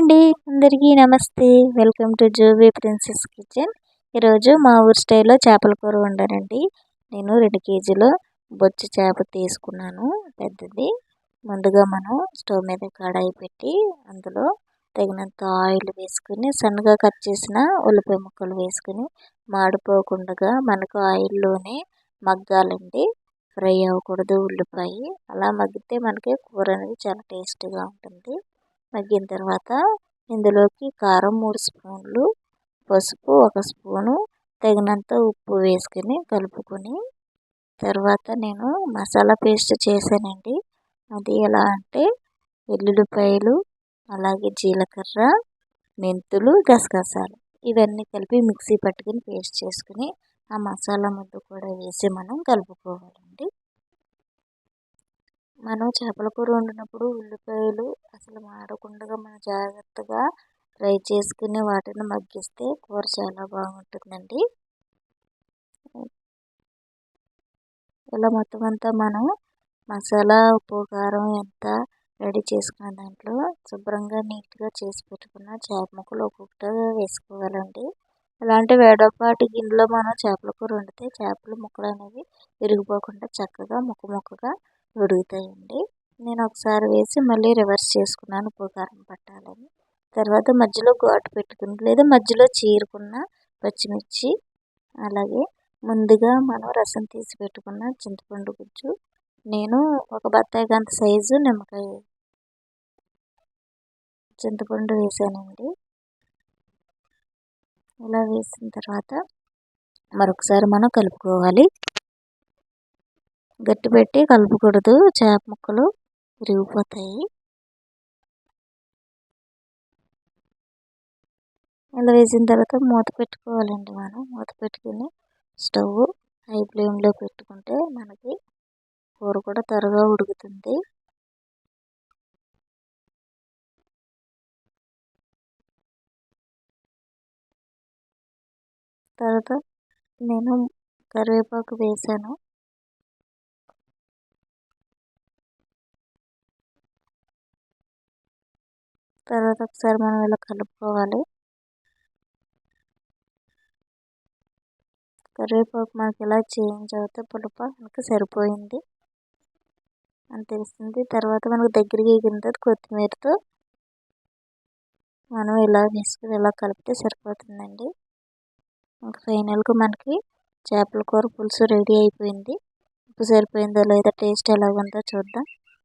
అండి. అందరికీ నమస్తే. Welcome to Juby princess kitchen. ఈరోజు మా ఊరి స్టైల్లో చేపల కూర వండానండి. నేను రెండు కేజీలు బొచ్చు చేప తీసుకున్నాను. పెద్దది. ముందుగా మనం స్టవ్ మీద కడాయి పెట్టి అందులో తగినంత ఆయిల్ వేసుకుని సన్నగా కట్ చేసిన ఉల్లిపాయ ముక్కలు వేసుకుని మాడిపోకుండా మనకు ఆయిల్లోనే మగ్గాలండి. ఫ్రై అవ్వకూడదు ఉల్లిపాయ. అలా మగ్గితే మనకి కూర అనేది చాలా టేస్టీగా ఉంటుంది. మగ్గిన తర్వాత ఇందులోకి కారం మూడు స్పూన్లు పసుపు ఒక స్పూను తగినంత ఉప్పు వేసుకుని కలుపుకొని తర్వాత నేను మసాలా పేస్ట్ చేశానండి. అది ఎలా అంటే వెల్లుల్లిపాయలు అలాగే జీలకర్ర మెంతులు గసగసాలు ఇవన్నీ కలిపి మిక్సీ పట్టుకుని పేస్ట్ చేసుకుని ఆ మసాలా ముద్ద కూడా వేసి మనం కలుపుకోవాలండి. మనం చేపల కూర వండినప్పుడు ఉల్లిపాయలు అసలు మాడకుండా మనం జాగ్రత్తగా ఫ్రై చేసుకుని వాటిని మగ్గిస్తే కూర చాలా బాగుంటుందండి. ఇలా మొత్తం అంతా మనం మసాలా ఉప్పు కారం ఎంత రెడీ చేసుకున్న దాంట్లో శుభ్రంగా నీట్గా చేసి పెట్టుకున్న చేప ముక్కలు ఒక్కొక్కటిగా వేసుకోవాలండి. ఇలాంటి వేడపాటి గిన్నెలో మనం చేపల కూర వండితే చేపల ముక్కలు అనేవి విరిగిపోకుండా చక్కగా ముక్క ముక్కగా ఉడుకుతాయండి నేను ఒకసారి వేసి మళ్ళీ రివర్స్ చేసుకున్నాను ఉప్పు పట్టాలని. తర్వాత మధ్యలో ఘాటు పెట్టుకుని లేదా మధ్యలో చీరుకున్న పచ్చిమిర్చి అలాగే ముందుగా మనం రసం తీసి పెట్టుకున్న చింతపండు గుజ్జు నేను ఒక బత్తాయి గంత సైజు నిమ్మకాయ చింతపండు వేసానండి. ఇలా వేసిన తర్వాత మరొకసారి మనం కలుపుకోవాలి. గట్టి పెట్టి కలుపకూడదు. చేప ముక్కలు విరిగిపోతాయి. ఇలా వేసిన తర్వాత మూత పెట్టుకోవాలండి మనం. మూత పెట్టుకుని స్టవ్ హై ఫ్లేమ్లో పెట్టుకుంటే మనకి కూర కూడా త్వరగా ఉడుకుతుంది. తర్వాత నేను కరివేపాకు వేసాను. తర్వాత ఒకసారి మనం ఇలా కలుపుకోవాలి. కరివేపాకు మనకి ఇలా చేంజ్ అవుతే పులుప మనకి సరిపోయింది. అని తెలుస్తుంది. తర్వాత మనకు దగ్గరికి ఎగిన తర్వాత కొత్తిమీరతో మనం ఇలా వేసుకుని ఇలా కలిపితే సరిపోతుందండి. ఇంకా ఫైనల్గా మనకి చేపల కూర పులుసు రెడీ అయిపోయింది. ఉప్పు సరిపోయిందో లేదా టేస్ట్ ఎలాగుందో చూద్దాం.